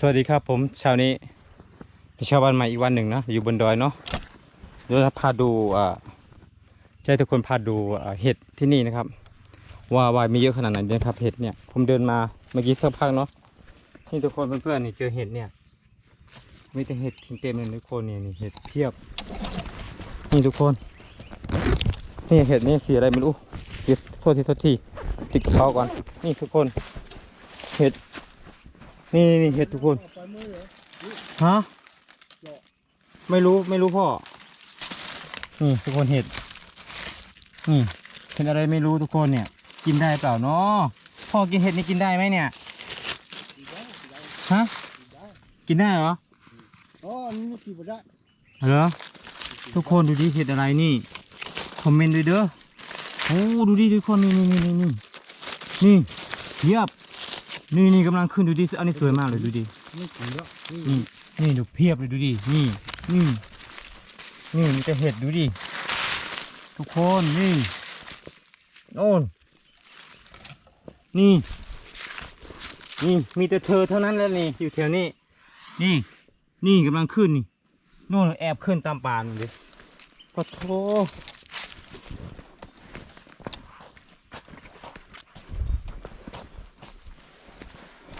สวัสดีครับผมเช้านี้เป็นเช้าวันใหม่อีกวันหนึ่งนะอยู่บนดอยเนาะเดี๋ยวพาดูอ่าให้ทุกคนพาดูอ่าเห็ดที่นี่นะครับ ว่าว่ามีเยอะขนาดไหนนะครับเห็ดเนี่ยผมเดินมาเมื่อกี้สักพักเนาะนี่ทุกคนเพื่อนๆนี่เจอเห็ดเนี่ยมีแต่เห็ดเต็มเลยทุกคนเนี่ยนี่เห็ดเพียบนี่ทุกคนนี่เห็ดนี่สีอะไรไม่รู้เก็บโทษทีโทษทีติดกระเป๋าก่อนนี่ทุกคน เห็ด นี่นี่นี่เห็ดทุกคน ฮะ ไม่รู้ไม่รู้พ่อ นี่ทุกคนเห็ด นี่เป็นอะไรไม่รู้ทุกคนเนี่ย กินได้เปล่าเนาะพ่อกินเห็ดนี่กินได้ไหมเนี่ยฮะกินได้เหรออ๋ออันนี้ไม่กี่บได้เหรอทุกคนดูดิเห็ดอะไรนี่คอมเมนต์ด้วยเด้อโอ้ดูดิทุกคนนี่นี่นี่นี่นี่นี่เพียบ นี่นี่กำลังขึ้นดูดิ อันนี้สวยมากเลยดูดิไม่กี่แล้วนี่นี่ดูเพียบเลยดูดิ นี่ นี่ นี่มีแต่เห็ดดูดิ ทุกคนนี่โน่นนี่ นี่มีแต่เธอเท่านั้นแล้วนี่อยู่แถวนี้ นี่ นี่กำลังขึ้นนี่โน่นแอบขึ้นตามป่านี่ดิปะโถ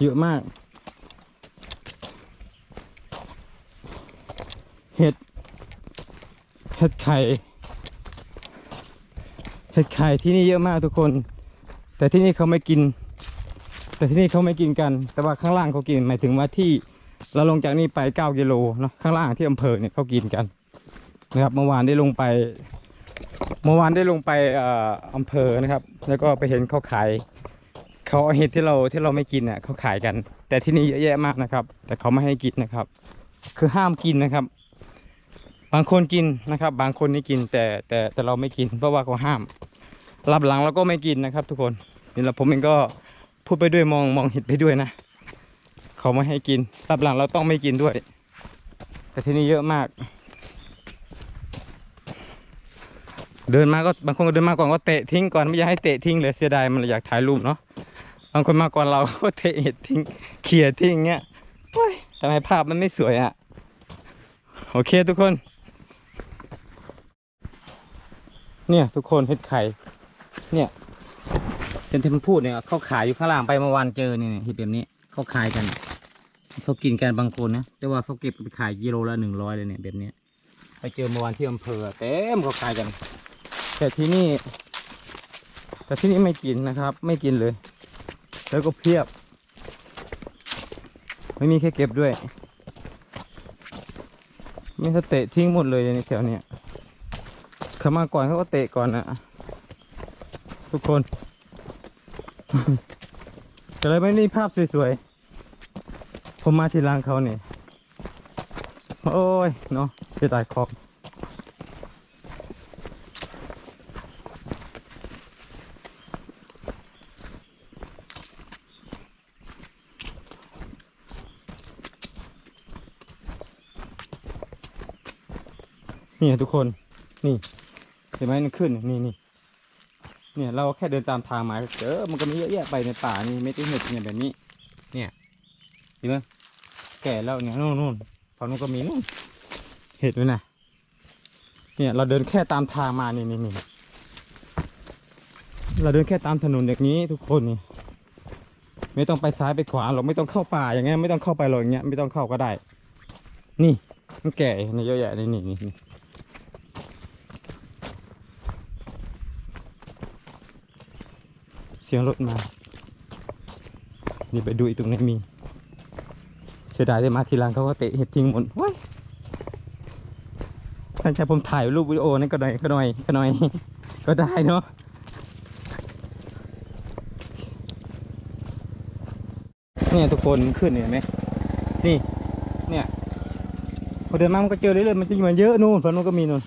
เยอะมาก เห็ด เห็ดไข่ เห็ดไข่ที่นี่เยอะมากทุกคน แต่ที่นี่เขาไม่กิน แต่ที่นี่เขาไม่กินกัน แต่ว่าข้างล่างเขากิน หมายถึงว่าที่เราลงจากนี่ไป 9 กิโลเนาะ ข้างล่างที่อำเภอเนี่ยเขากินกันนะครับ เมื่อวานได้ลงไป เมื่อวานได้ลงไปอ่ออำเภอนะครับ แล้วก็ไปเห็นเขาขาย เขาเอาเห็ดที่เราที่เราไม่กินเนี่ยเขาขายกัน แต่ที่นี่เยอะแยะมากนะครับ แต่เขาไม่ให้กินนะครับ คือห้ามกินนะครับ บางคนกินนะครับ บางคนนี่กินแต่แต่แต่เราไม่กิน เพราะว่าเขาห้ามรับหลังเราก็ไม่กินนะครับ ทุกคนนี่แหละผมเองก็พูดไปด้วยมองมองเห็ดไปด้วยนะเขาไม่ให้กินรับหลังเราต้องไม่กินด้วย แต่ที่นี่เยอะมากเดินมาก็บางคนก็เดินมาก่อนก็เตะทิ้งก่อนไม่อยากให้เตะทิ้งเลยเสียดายมันอยากถ่ายรูปเนาะ บางคนมาก่อนเราก็เทเห็ดทิ้งเขี่ยทิ้งเงี้ยโอ้ยทำไมภาพมันไม่สวยอะ่ะ โอเคทุกคน เนี่ยทุกคนเห็ดไข่ เนี่ยเป็นที่มันพูดเนี่ยเขาขายอยู่ข้างล่างไปเมื่อวานเจอเนี่ยเห็ดแบบนี้เขาขายกันเขากินกันบางคนนะแต่ว่าเขาเก็บไปขายกิโลละหนึ่งร้อยเลยเนี่ยแบบนี้ไปเจอเมื่อวานที่อำเภอเต็มเขาขายกัน แต่ที่นี่ แต่ที่นี่ไม่กินนะครับ ไม่กินเลย แล้วก็เพียบ ไม่มีแค่เก็บด้วยไม่เขาเตะทิ้งหมดเลยในแถวเนี้ยเขามาก่อนเขาก็เตะก่อนนะทุกคน แต่เลยไม่มีภาพสวยๆ ผมมาทีหลังเขาเนี่ย โอ้ย เนาะเสียดายของ นี่ทุกคน นี่เห็นไหมมันขึ้น นี่นี่เนี่ยเราแค่เดินตามทางมาเจอมันก็มีเยอะแยะไปในป่านี่ไม่ได้เห็ดเนี่ยแบบนี้ เนี่ยเห็นไหมแก่แล้วเนี่ยนู่นนู่นฝั่งนู้นก็มีนู่นเห็ดด้วยนะเนี่ยเราเดินแค่ตามทางมานี่นี่นี่เราเดินแค่ตามถนนอย่างนี้ทุกคนนี่ไม่ต้องไปซ้ายไปขวาหรอกไม่ต้องเข้าป่าอย่างเงี้ยไม่ต้องเข้าไปหรอกอย่างเงี้ยไม่ต้องเข้าก็ได้ นี่มันแก่เนี่ยเยอะแยะนี่นี่นี่ สียงรถมา นี่ไปดูอีกตรงไหนมี เสียดายได้มาทีหลังเขาก็เตะเห็ดทิ้งหมดว้ายถ้าใช่ผมถ่ายรูปวิดีโอนั่นก็หน่อยก็หน่อยก็หน่อย ก็ได้เนาะเนี่ยทุกคนขึ้นเห็นไหมนี่ เนี่ยพอเดินมามันก็เจอเรื่อยๆมันจะมันเยอะนู่นฝั่งนู้นก็มีนู่น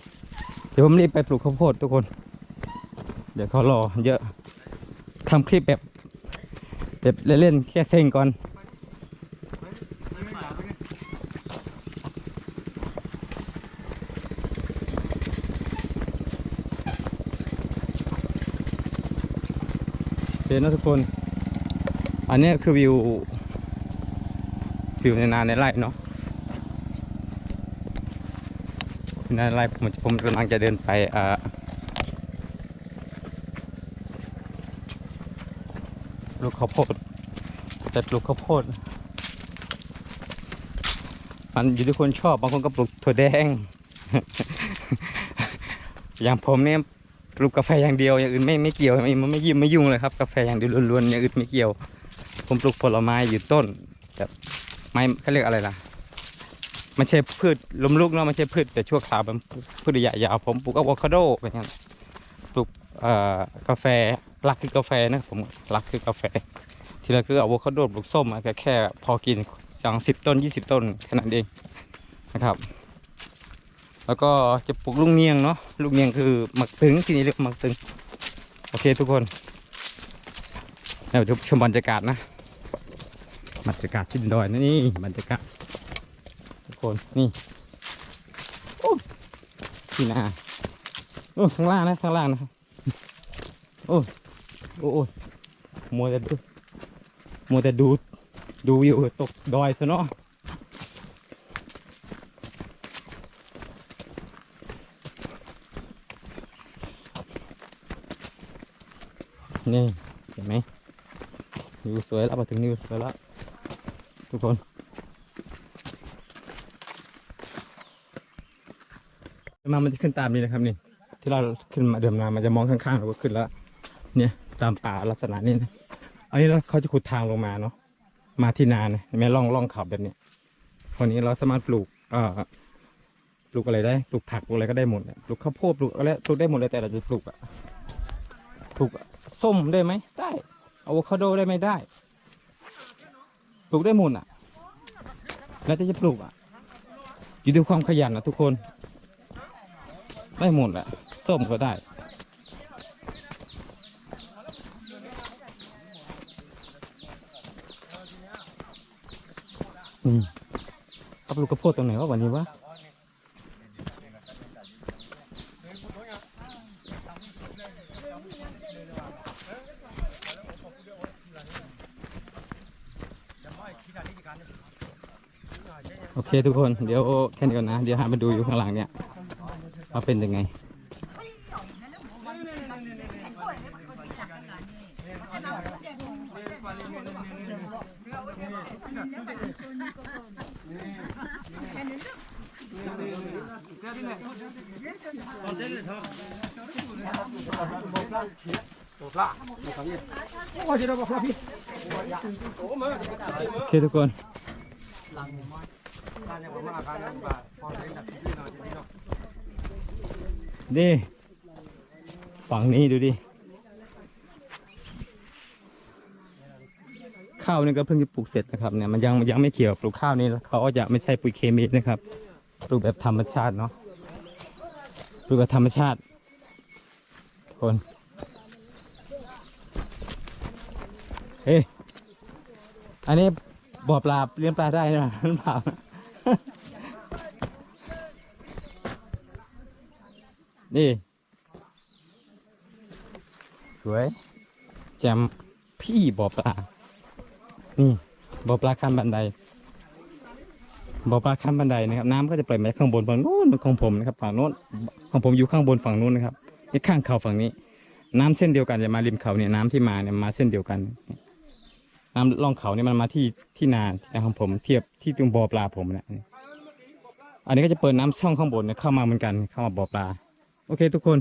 เดี๋ยวผมรีบไปปลูกข้าวโพดทุกคน เดี๋ยวเขารอเยอะ ทำคลิปแบบแบบเล่นๆแค่เซ็งก่อนเดี๋ยวนะทุกคน อันนี้คือวิว วิวในนาในไร่เนาะในไร่ผมผมกำลังจะเดินไปอ่าปลูกข้าวโพดจะปลูกข้าวโพด มันอยู่ที่คนชอบบางคนก็ปลูกถั่วแดง อย่างผมเนี่ยปลูกกาแฟอย่างเดียวอย่างอื่นไม่ไม่เกี่ยวไม่ไม่ยิ้มไม่ยุ่งเลยครับกาแฟอย่างเดียวล้วนๆอย่างอื่นไม่เกี่ยว ผมปลูกผลไม้อยู่ต้นแบบไม้เขาเรียกอะไรล่ะไม่ใช่พืชล้มลุกเนาะไม่ใช่พืชแต่ชั่วคราวเป็นพืชระยะยาวผมปลูกอะโวคาโดเป็นอย่างนั้นปลูกกาแฟ รักคือกาแฟนะผมรักคือกาแฟ ทีละคืออะโวคาโดปลูกส้มอะแค่แค่พอกินสองสิบต้นยี่สิบต้นแค่นั้นเองนะครับ แล้วก็จะปลูกลูกเนียงเนาะลูกเนียงคือหมักตึงที่นี่เรียกหมักตึง โอเคทุกคนเดี๋ยวชมบรรยากาศนะบรรยากาศที่ดอยนะนี่บรรยากาศทุกคนนี่โอ้ที่นาโอ้ข้างล่างนะข้างล่างนะครับโอ้ โอ้โอ้มัวแต่ดูมัวแต่ดู ดูวิวตกดอยซะเนาะนี่เห็นไหมวิวสวยแล้วมาถึงวิวสวยแล้วทุกคนมามันจะขึ้นตามนี้นะครับนี่ ที่เราขึ้นมาเดิมนามันจะมองข้างๆเราก็ขึ้นแล้ว เนี่ย ตามป่าลักษณะนี้นะอันนี้เราเขาจะขุดทางลงมาเนาะมาที่นาเนี่ยไม่ล่องล่องเขาแบบนี้คนนี้เราสามารถปลูกเอ่อปลูกอะไรได้ปลูกผักปลูกอะไรก็ได้หมดปลูกข้าวโพดปลูกอะไรปลูกได้หมดเลยแต่เราจะปลูกอะปลูกส้มได้ไหมได้อะโวคาโดได้ไหมได้ ปลูกได้หมดอะ แล้วจะจะปลูกอะอยู่ที่ความขยันนะทุกคน ได้หมดแหละส้มก็ได้ อืมเอาปลูกกระโพดตรงไหนวะวันนี้วะโอเคทุกคนเดี๋ยวแค่นี้ก่อนนะ เดี๋ยวหามาดูอยู่ข้างหลังเนี่ยว่าเป็นยังไง โอเคทุกคนนี่ฝั่งนี้ดูดิ ข้าวนี่ก็เพิ่งจะปลูกเสร็จนะครับเนี่ยมันยังยังไม่เกี่ยวปลูกข้าวนี่เขาก็จะไม่ใช่ปุ๋ยเคมีนะครับปลูกแบบธรรมชาติเนาะปลูกแบบธรรมชาติคนเฮ้ยอันนี้บ่อปลาเลี้ยงปลาได้นะหรือเปล่านี่สวยแจมพี่บ่อปลา นี่บ่อปลาข้ามบันไดบ่อปลาข้ามบันไดนะครับ น้ำก็จะปล่อยมาจากข้างบนฝั่งนู้นของผมนะครับฝั่งโน้นของผมอยู่ข้างบนฝั่งนู้นนะครับนี่ข้างเขาฝั่งนี้ น้ำเส้นเดียวกันจะมาริมเขาเนี่ยน้ำที่มาเนี่ยมาเส้นเดียวกันน้ำล่องเขาเนี่ยมันมาที่ที่นาของผมเทียบที่ตรงบ่อปลาผมนะอันนี้ก็จะเปิดน้ำช่องข้างบนเนี่ยเข้ามาเหมือนกันเข้ามาบ่อปลา โอเคทุกคน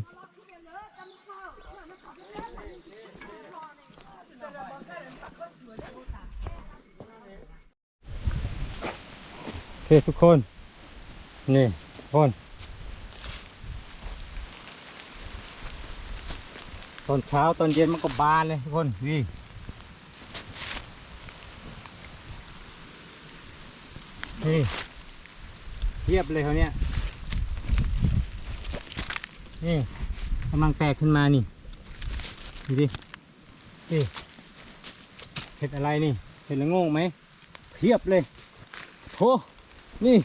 เคทุกคน นี่ทุกคนตอนเช้าตอนเย็นมันก็บานเลยทุกคนนี่นี่เทียบเลยเขาเนี่ยนี่กำลังแตกขึ้นมานี่ดูดินี่เห็ดอะไรนี่ เห็ดละงงไหมเพียบเลยโห นี่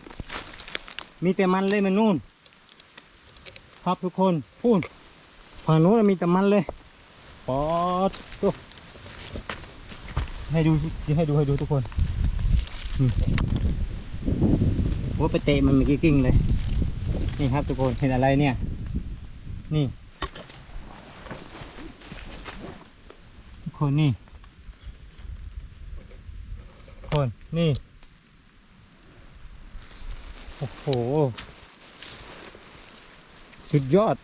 มีแต่มันเลยมันนู่นครับทุกคนพูนฝั่งนู้นมีแต่มันเลยปอดตัวให้ดูให้ดูให้ดูทุกคนอืมโอ้ไปเตะมันมีกิ้งเลย นี่ครับทุกคนเห็นอะไรเนี่ย นี่ ทุกคนนี่คนนี่ โอ้โห สุดยอด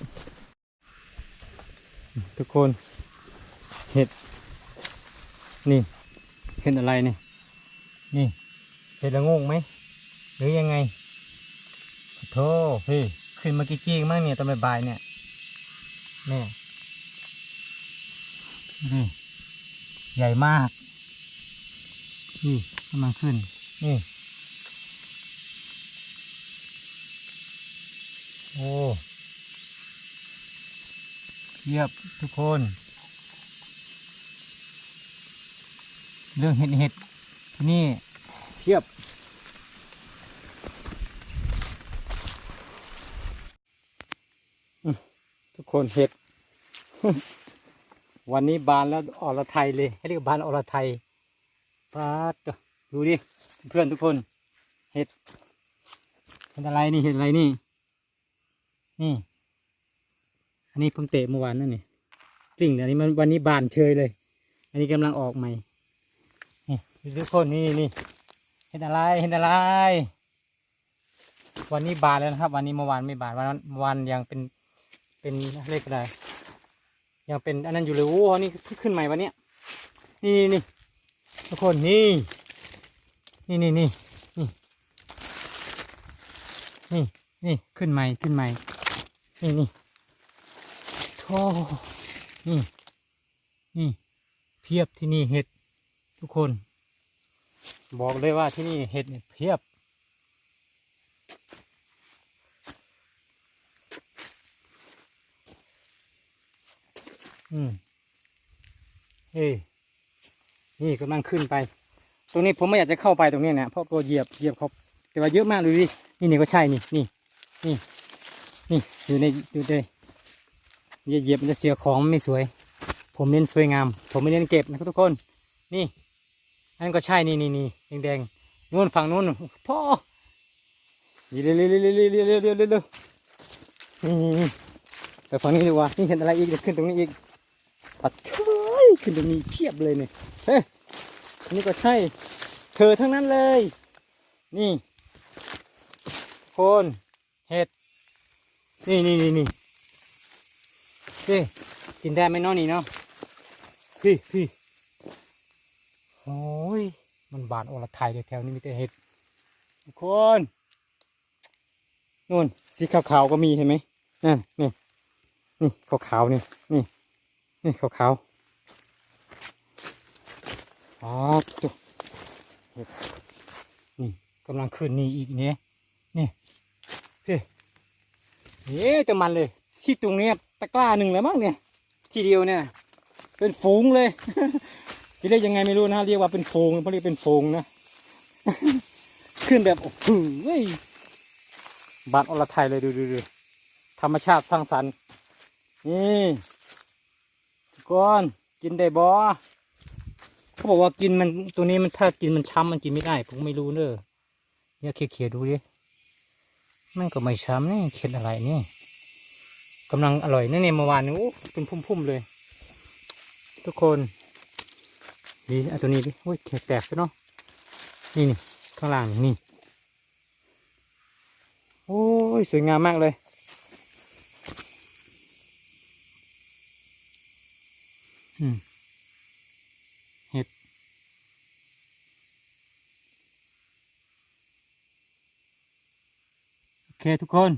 ทุกคน เห็ด นี่ เห็ดอะไรนี่ นี่ เห็ดละงงไหม หรือยังไงโทษพี่ ขึ้นมากี้มั่งเนี่ยตอนบ่ายเนี่ยแม่นี่ใหญ่มาก นี่กำลังขึ้น นี่ โอ้เยียบทุกคน เรื่องเห็ดเห็ดที่นี่เพียบทุกคนเห็ด วันนี้บานแล้วอรไทยเลยให้เรียกบานอรไทยปาดดูดิเพื่อนทุกคน เห็ดเห็ดอะไรนี่เห็ดอะไรนี่ นี่ อันนี้ผมเตะเมื่อวานนั่นนี่กลิ่งอันนี้มันวันนี้บานเชยเลย อันนี้กำลังออกใหม่ นี่ดูทุกคนนี่นี่เห็ดอะไรเห็ดอะไร วันนี้บานแล้วนะครับ วันนี้เมื่อวานไม่บานวันนั้นวานยังเป็นเป็นเลขอะไรยังเป็นอันนั้นอยู่เลยโอ้โนี่เพิ่งขึ้นใหม่วันเนี้ยนี่นี่นี่ทุกคนนี่นี่ นี่นี่นี่นี่นี่ ขึ้นใหม่ขึ้นใหม่ นี่นี่โธ่นี่นี่เพียบที่นี่เห็ดทุกคน บอกเลยว่าที่นี่เห็ดเนี่ยเพียบ อืมเฮ้ยนี่กำลังขึ้นไป ตรงนี้ผมไม่อยากจะเข้าไปตรงนี้นะเพราะกลัวเหยียบเหยียบเขาแต่ว่าเยอะมากเลยดินี่นี่ก็ใช่นี่นี่นี่ นี่อยู่ในอยู่ในอย่าเหยียบมันจะเสียของไม่สวย ผมเน้นสวยงาม ผมไม่เน้นเก็บนะครับทุกคน นี่อันก็ใช่นี่นี่นี่แดงแดงๆนู่นฝั่งนู้นพ่อนี่เร็วเร็วเร็วเร็วเร็วเร็วเร็วเร็วเร็วเร็วนี่นี่ฝั่งนี้ดีกว่านี่เห็นอะไรอีกขึ้นตรงนี้อีกปัดเชยขึ้นตรงนี้เพียบเลยเนี่ยเฮ้ยนี่ก็ใช่ เธอทั้งนั้นเลย นี่ คนเห็ด นี่นี่นี่นี่เฮ้ยกินได้ไหมน้อนี่เนาะพี่พี่โอ้ยมันบานโอละไทยเลยแถวนี้มีแต่เห็ดทุกคนนู่นสีขาวๆก็มีเห็นไหมนั่นนี่นี่ขาวๆนี่นี่นี่ขาวขาวๆอ๋อตัวนี่กำลังขึ้นนี่อีกเนี่ยนี่พี่ เฮ้ยเอ๊ะจะมันเลย ที่ตรงนี้ตะกร้าหนึ่งแล้วมั้งเนี่ย ทีเดียวเนี่ย เป็นฝูงเลยจะเรียกยังไงไม่รู้นะเรียกว่าเป็นฝูงเขาเรียกเป็นฝูงนะ ขึ้นแบบโอ้โหบานอรไทยเลยดูดูดูธรรมชาติสร้างสรรค์นี่ก่อนกินได้บ่เขาบอกว่ากินมันตัวนี้มันถ้ากินมันช้ำมันกินไม่ได้ ผมไม่รู้เนอะเนี่ยเขี่ยๆดูดิ มันก็ไม่ช้ำนี่เข็ดอะไรนี่กำลังอร่อยนี่เนี่ยเมื่อวานนี้เป็นพุ่มๆเลย ทุกคนดีเอาตัวนี้ดิโอ้ยแขกแตกซะเนาะนี่นี่ข้างล่างนี่โอ้ยสวยงามมากเลยอืมเห็ด โอเค ทุกคน